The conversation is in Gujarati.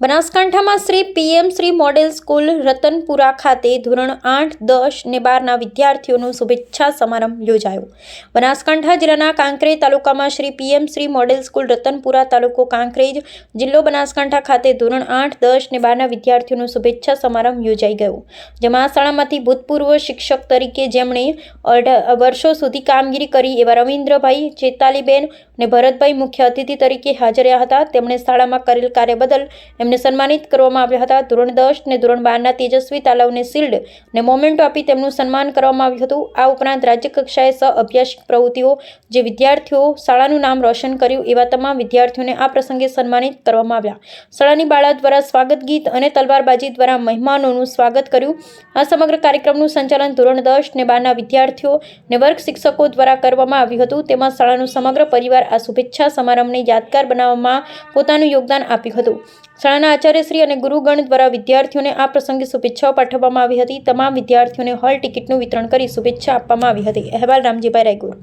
બનાસકાંઠામાં Shri PM Shri model school Ratanpura ખાતે ધોરણ આઠ, દસ ને બારના વિદ્યાર્થીઓનો શુભેચ્છા સમારંભ યોજાયો. બનાસકાંઠા જિલ્લાના કાંકરેજ તાલુકામાં Shri PM Shri model school Ratanpura તાલુકો કાંકરેજ જિલ્લો બનાસકાંઠા ખાતે ધોરણ આઠ, દસ ને બારના વિદ્યાર્થીઓનો શુભેચ્છા સમારંભ યોજાઈ ગયો. જેમાં શાળામાંથી ભૂતપૂર્વ શિક્ષક તરીકે જેમણે અઢા વર્ષો સુધી કામગીરી કરી એવા રવિન્દ્રભાઈ ચેતાલીબેન અને ભરતભાઈ મુખ્ય અતિથિ તરીકે હાજર રહ્યા હતા. તેમણે શાળામાં કરેલ કાર્ય બદલ એમને સન્માનિત કરવામાં આવ્યા હતા. ધોરણ દસ ને ધોરણ બારના તેજસ્વી તાલાવને શિલ્ડ ને મોમેન્ટો આપી તેમનું સન્માન કરવામાં આવ્યું હતું. આ ઉપરાંત રાજ્ય કક્ષાએ સહ અભ્યાસિક પ્રવૃત્તિઓ જે વિદ્યાર્થીઓ શાળાનું નામ રોશન કર્યું એવા તમામ વિદ્યાર્થીઓને આ પ્રસંગે સન્માનિત કરવામાં આવ્યા. શાળાની બાળા દ્વારા સ્વાગત ગીત અને તલવારબાજી દ્વારા મહેમાનોનું સ્વાગત કર્યું. આ સમગ્ર કાર્યક્રમનું સંચાલન ધોરણ દસ ને બારના વિદ્યાર્થીઓ ને વર્ગ શિક્ષકો દ્વારા કરવામાં આવ્યું હતું. તેમાં શાળાનું સમગ્ર પરિવાર આ શુભેચ્છા સમારંભને યાદગાર બનાવવામાં પોતાનું યોગદાન આપ્યું હતું. શાળાના આચાર્યશ્રી અને ગુરુગણ દ્વારા વિદ્યાર્થીઓને આ પ્રસંગે શુભેચ્છાઓ પાઠવવામાં આવી હતી. તમામ વિદ્યાર્થીઓને હોલ ટિકિટનું વિતરણ કરી શુભેચ્છા આપવામાં આવી હતી. અહેવાલ રામજીભાઈ રાયગુર.